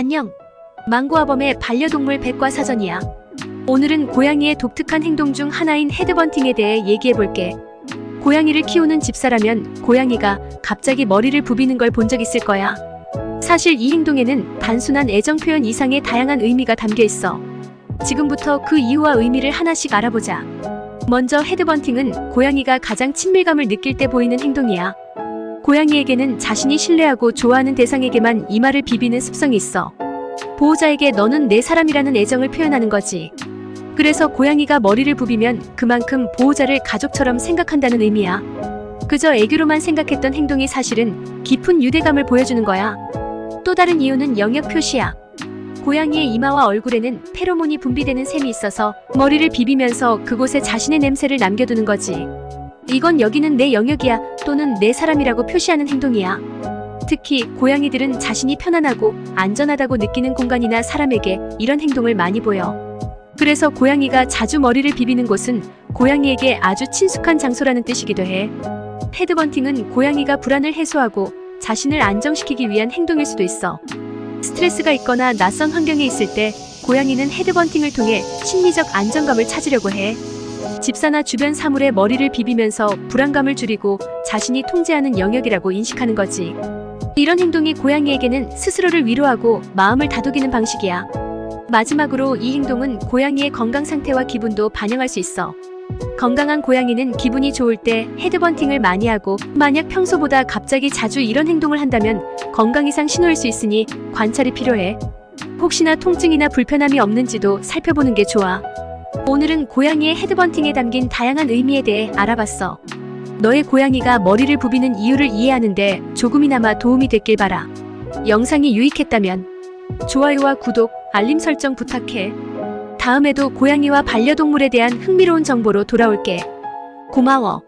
안녕. 망고아범의 반려동물 백과사전이야. 오늘은 고양이의 독특한 행동 중 하나인 헤드번팅에 대해 얘기해 볼게. 고양이를 키우는 집사라면 고양이가 갑자기 머리를 부비는 걸 본 적 있을 거야. 사실 이 행동에는 단순한 애정 표현 이상의 다양한 의미가 담겨 있어. 지금부터 그 이유와 의미를 하나씩 알아보자. 먼저 헤드번팅은 고양이가 가장 친밀감을 느낄 때 보이는 행동이야. 고양이에게는 자신이 신뢰하고 좋아하는 대상에게만 이마를 비비는 습성이 있어. 보호자에게 너는 내 사람이라는 애정을 표현하는 거지. 그래서 고양이가 머리를 부비면 그만큼 보호자를 가족처럼 생각한다는 의미야. 그저 애교로만 생각했던 행동이 사실은 깊은 유대감을 보여주는 거야. 또 다른 이유는 영역 표시야. 고양이의 이마와 얼굴에는 페로몬이 분비되는 셈이 있어서 머리를 비비면서 그곳에 자신의 냄새를 남겨두는 거지. 이건 여기는 내 영역이야 또는 내 사람이라고 표시하는 행동이야. 특히 고양이들은 자신이 편안하고 안전하다고 느끼는 공간이나 사람에게 이런 행동을 많이 보여. 그래서 고양이가 자주 머리를 비비는 곳은 고양이에게 아주 친숙한 장소라는 뜻이기도 해. 헤드번팅은 고양이가 불안을 해소하고 자신을 안정시키기 위한 행동일 수도 있어. 스트레스가 있거나 낯선 환경에 있을 때 고양이는 헤드번팅을 통해 심리적 안정감을 찾으려고 해. 집사나 주변 사물에 머리를 비비면서 불안감을 줄이고 자신이 통제하는 영역이라고 인식하는 거지. 이런 행동이 고양이에게는 스스로를 위로하고 마음을 다독이는 방식이야. 마지막으로 이 행동은 고양이의 건강 상태와 기분도 반영할 수 있어. 건강한 고양이는 기분이 좋을 때 헤드번팅을 많이 하고 만약 평소보다 갑자기 자주 이런 행동을 한다면 건강 이상 신호일 수 있으니 관찰이 필요해. 혹시나 통증이나 불편함이 없는지도 살펴보는 게 좋아. 오늘은 고양이의 헤드번팅에 담긴 다양한 의미에 대해 알아봤어. 너의 고양이가 머리를 부비는 이유를 이해하는데 조금이나마 도움이 됐길 바라. 영상이 유익했다면 좋아요와 구독, 알림 설정 부탁해. 다음에도 고양이와 반려동물에 대한 흥미로운 정보로 돌아올게. 고마워.